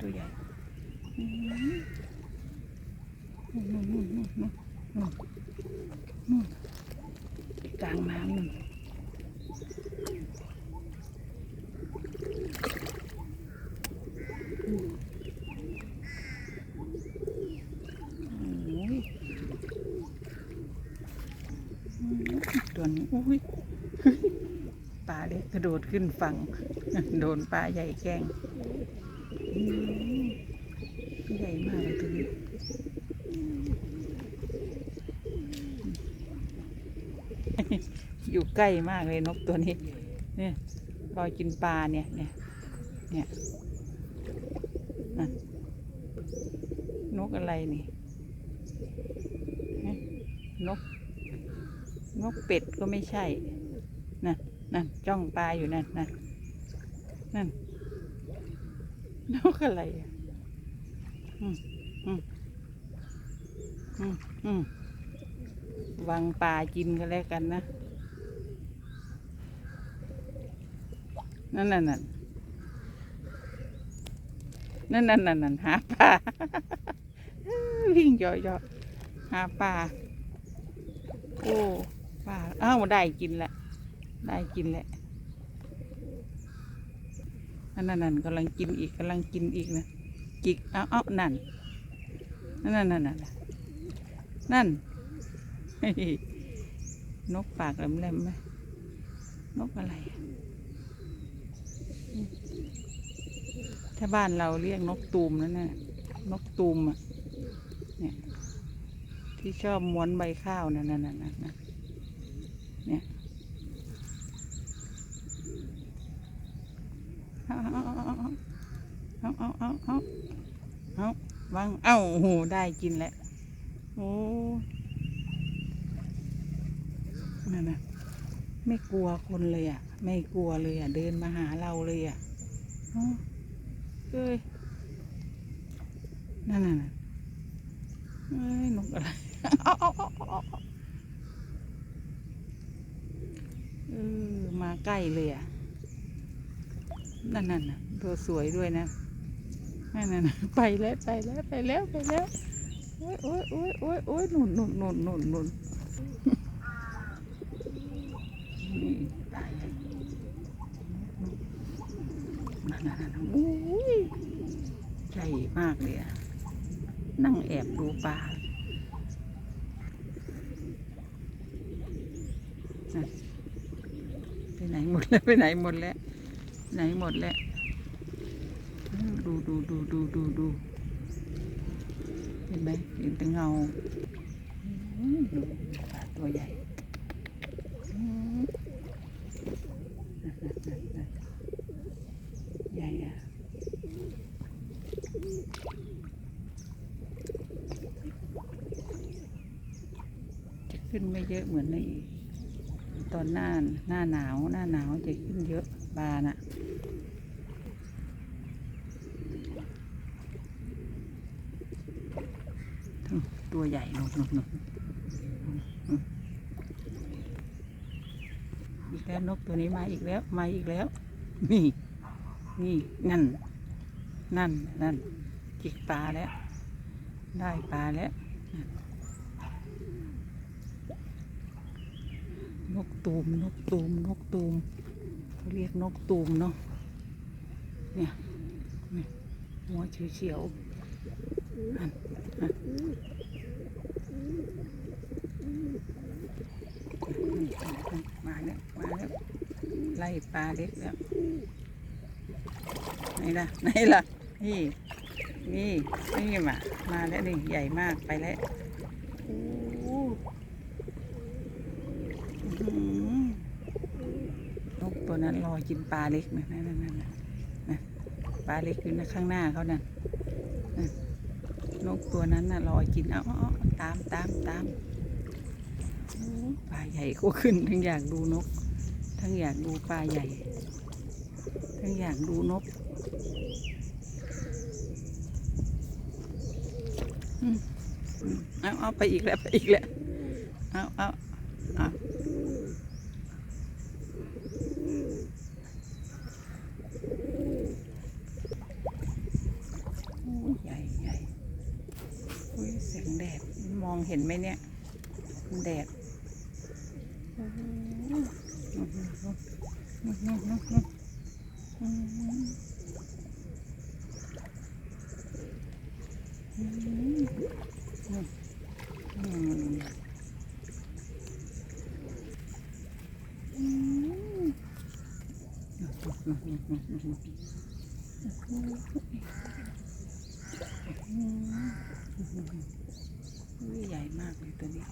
ตัวใหญ่นู่นนู่นนู่นนู่นนู่นกลางน้ำนู่นอืมโอ้ยอืมตัวนี้อุ้ยปลาเล็กกระโดดขึ้นฝั่ง โดนปลาใหญ่แกง ใหญ่มากเลยตัวนี้อยู่ใกล้มากเลยนกตัวนี้ เนี่ยรอยกินปลาเนี่ยเนี่ยเนี่ยนกอะไรนี่ นก นกเป็ดก็ไม่ใช่ นั่นนั่นจ้องปลาอยู่นั่นนั่นนั่น นกอะไรอะอืมอืมอืมอืมวางปลากินกันแล้วกันนะ นั่นนั่นนั่นนั่นนั่นนั่นนั่นหาปลาวิ่งย่อยๆหาปลาโอ้ปลาอ้าวได้กินแล้วได้กินแล้ว นั่นนั่นนั่นกำลังกินอีกกำลังกินอีกนะจิกเอาเอานั่นนั่นนั่นนั่นนั่นนั่นนกปากแหลมๆไหมนกอะไร ถ้าบ้านเราเรียกนกตูมนั่นน่ะนกตูมอะเนี่ยที่ชอบม้วนใบข้าวนั่นนั่นนั่น เอ้าโอ้โหได้กินแล้วโอ้นั่นนะไม่กลัวคนเลยอะ ไม่กลัวเลยอะ เดินมาหาเราเลยอะเอ้ยนั่นน่ะเอ้ยนกอะไรเอาเอาเอาเอาเออมาใกล้เลยอะ นั่นน่ะตัวสวยด้วยนะ นั่นน่ะไปแล้วไปแล้วไปแล้วไปแล้วโอ้ยโอ้ยโอ้ยโอ้ยโอ้ยหนุนหนุนหนุนหนุนหนุนนั่นนั่นนั่นโอ้ยใหญ่มากเลยอะนั่งแอบดูปลาไปไหนหมดแล้วไปไหนหมดแล้วไหนหมดแล้ว ดูดูดูดูดูดูเห็นไหมเห็นแต่เงาอืมดูปลาตัวใหญ่ใหญ่อะจะขึ้นไม่เยอะเหมือนในตอนหน้าหน้าหนาวหน้าหนาวจะขึ้นเยอะปลาน่ะ ตัวใหญ่นกนกนกอีกแล้วนกตัวนี้มาอีกแล้ว มาอีกแล้ว นี่ นี่นั่น นั่นนั่นจิกปลาแล้ว ได้ปลาแล้วนกตูมนกตูมนกตูมเขาเรียกนกตูมเนาะเนี่ยหัวเฉียวๆนั่นนั่นนี่มาแล้วมาแล้ว ไล่ปลาเล็กแล้วไหนล่ะไหนล่ะนี่นี่นี่มามาแล้วนี่ใหญ่มากไปแล้วนกตัวนั้นรอกินปลาเล็กนะนั่นนั่นนะปลาเล็กอยู่นะข้างหน้าเขานั่นนั่นนกตัวนั้นน่ะรอกินเอาเอาตามตามตามปลาใหญ่ก็ขึ้นทั้งอยากดูนก ทั้งอยากดูปลาใหญ่ ทั้งอยากดูนกเอาเอาไปอีกแล้วไปอีกแล้ว เอาเอาเอาใหญ่ใหญ่เสงแดด มองเห็นไหมเนี่ย แดด ใหญ่มากเลยตัวนี้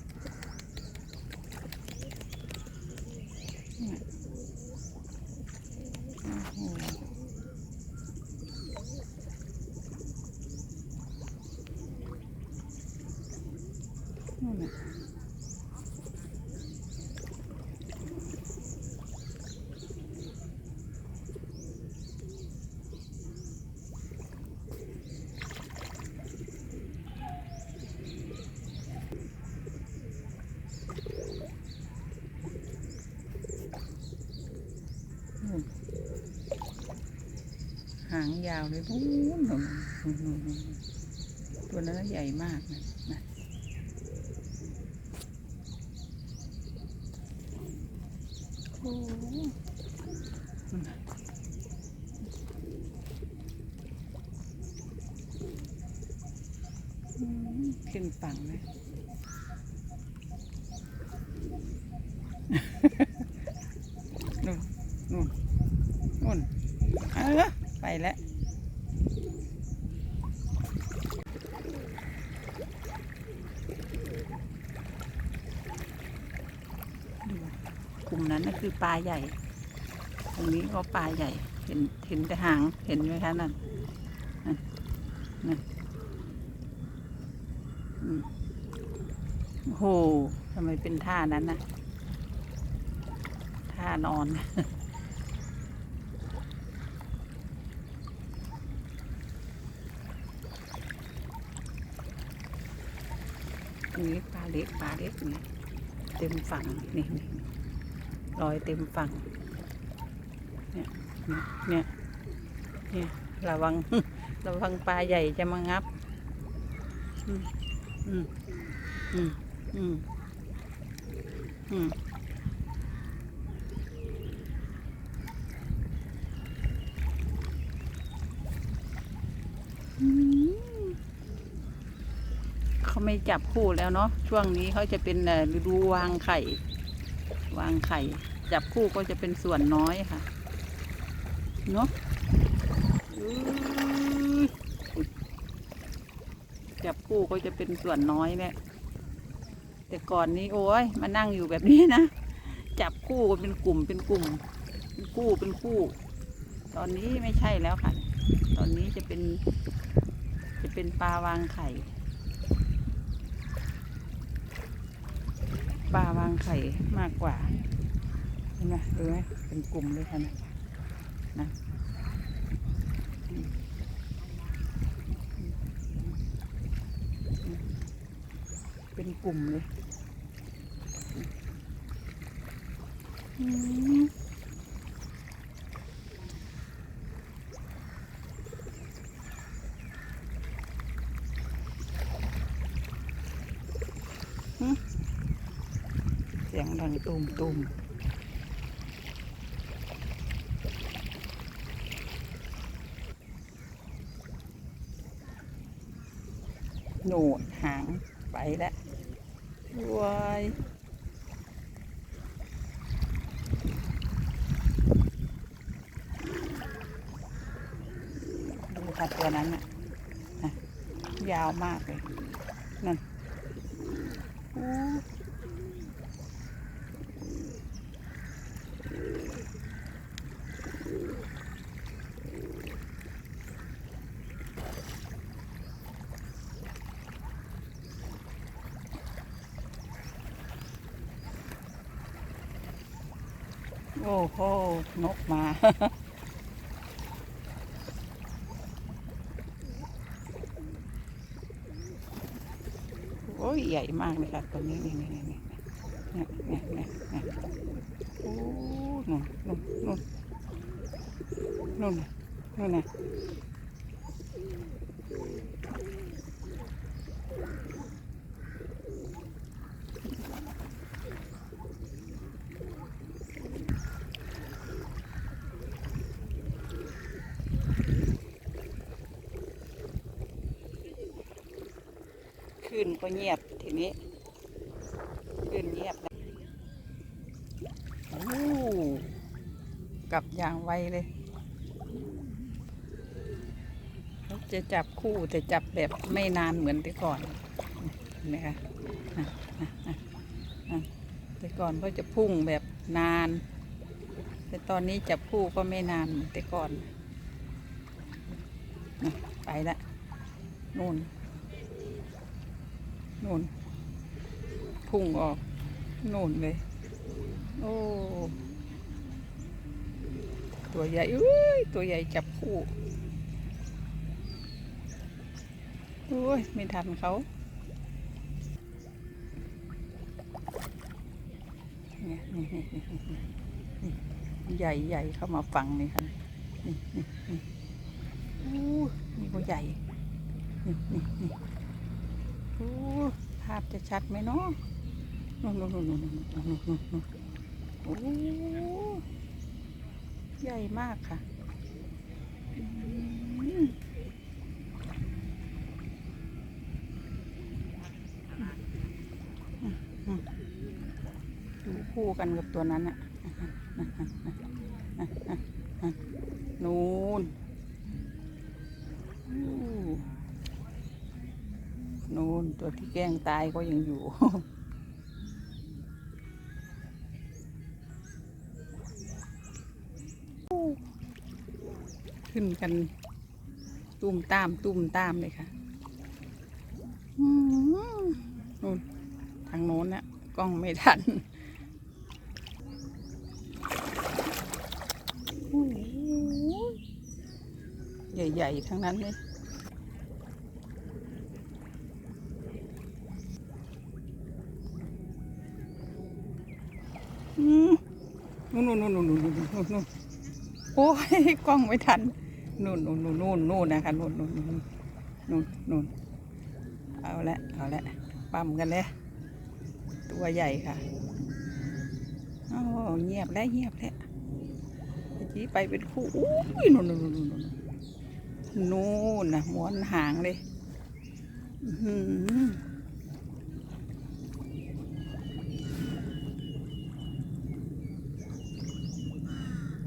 เนี่ยโอ้โหนู่นน่ะางยาวเลยนู่นนู่นนู่นตัวนั้นใหญ่มากนะนะโอ้ขึ้นฝั่งเลยนู่นนู่นนู่นเออไป แล้วกลุ่มนั้นน่ะคือปลาใหญ่ ตรงนี้ก็ปลาใหญ่ เห็นเห็นแต่หาง เห็นไหมคะนั่นนั่นโอ้โหทำไมเป็นท่านั้นนะท่านอน นี่ปลาเล็กปลาเล็กนี่เต็มฝั่งนี่นี่ลอยเต็มฝั่ง เนี่ยเนี่ยเนี่ยระวังระวังปลาใหญ่จะมางับ อืมอืมอืมอืมอืม อืมเขาไม่ จับคู่แล้วเนาะช่วงนี้เขาจะเป็นฤดูวางไข่ วางไข่ จับคู่ก็จะเป็นส่วนน้อยค่ะเนาะจับคู่ก็จะเป็นส่วนน้อยแหละแต่ก่อนนี้โอ้ยมานั่งอยู่แบบนี้นะจับคู่กันเป็นกลุ่มเป็นกลุ่มเป็นคู่เป็นคู่ ตอนนี้ไม่ใช่แล้วค่ะ ตอนนี้จะเป็น จะเป็นปลาวางไข่ ปลาวางไข่มากกว่าเห็นไหมดูไหมเป็นกลุ่มเลยค่ะนะนะเป็นกลุ่มเลยอืม ยงดังตุมตุมหนดหางไปแล้ววายดูค่ะตัวนั้นน่ะนะยาวมากเลย นั่นโอ้ โอ้โห นกมา โอ้ย ใหญ่มากเลยค่ะตัวนี้นี่นี่นี่นี่นี่นี่นี่นี่โอ้นู่นนู่นนู่นนู่นน่ะนู่นน่ะ ขึ้นก็เงียบทีนี้ขึ้นเงียบแล้วโอ้กลับอย่างไวเลยเขาจะจับคู่แต่จับแบบไม่นานเหมือนแต่ก่อนนะคะอ่ค่ะแต่ก่อนเขาจะพุ่งแบบนาน แต่ตอนนี้จับคู่ก็ไม่นานเหมือนแต่ก่อน ไปละนู่น นู่นพุ่งออกนู่นเลย โอ้ตัวใหญ่อุ้ยตัวใหญ่จับคู่โอ้ยไม่ทันเขาเนี่ยนี่นี่นี่นี่ใหญ่ใหญ่เข้ามาฟังนี่ค่ะนี่นี่นี่โอ้นี่ก็ใหญ่นี่นี่นี่ ภาพจะชัดไหมเนาะนู่นนู่นนู่นนู่นนู่นใหญ่มากค่ะดูคู่กันกับตัวนั้นอะ แกล้งตายก็ยังอยู่ ขึ้นกันตุ้มตามตุ้มตามเลยค่ะนู่นทางโน้นนะกล้องไม่ทันใหญ่ ๆ ทั้งนั้นเลย นู่นนู่นนู่นนู่นนู่นนู่นโอ้ยกล้องไม่ทันนู่นนู่นนู่นนู่นนู่นนะคะนู่นนู่นนู่นนู่นนู่นเอาละเอาละปั๊มกันเลยตัวใหญ่ค่ะโอ้เงียบแล้วเงียบแล้วชี้ไปเป็นคู่อุ้ยนู่นนู่นนู่นนู่นนู่นนะม้วนหางเลยอืม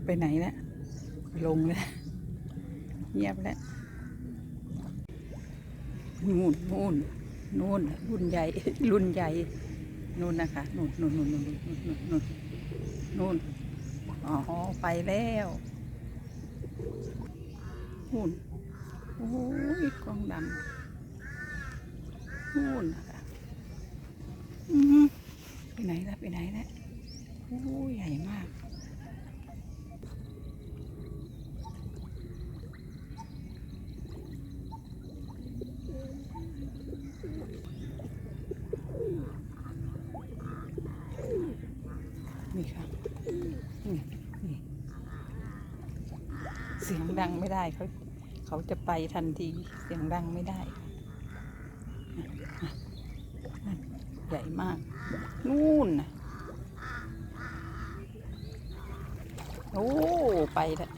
ไปไหนแล้วลงแล้วเงียบแล้วนู่นนู่นนู่นรุ่นใหญ่ รุ่นใหญ่นู่นนะคะนู่นนู่นนู่นนู่นนู่นนู่นนู่นอ๋อไปแล้วนู่นโอ้ยกองดำนู่นนะคะไปไหนแล้วไปไหนและโอ้ยใหญ่มาก นี่ค่ะนี่นี่เสียงดังไม่ได้เขาเขาจะไปทันทีเสียงดังไม่ได้ใหญ่มาก นู่นนะโอ้ ไปแล้ว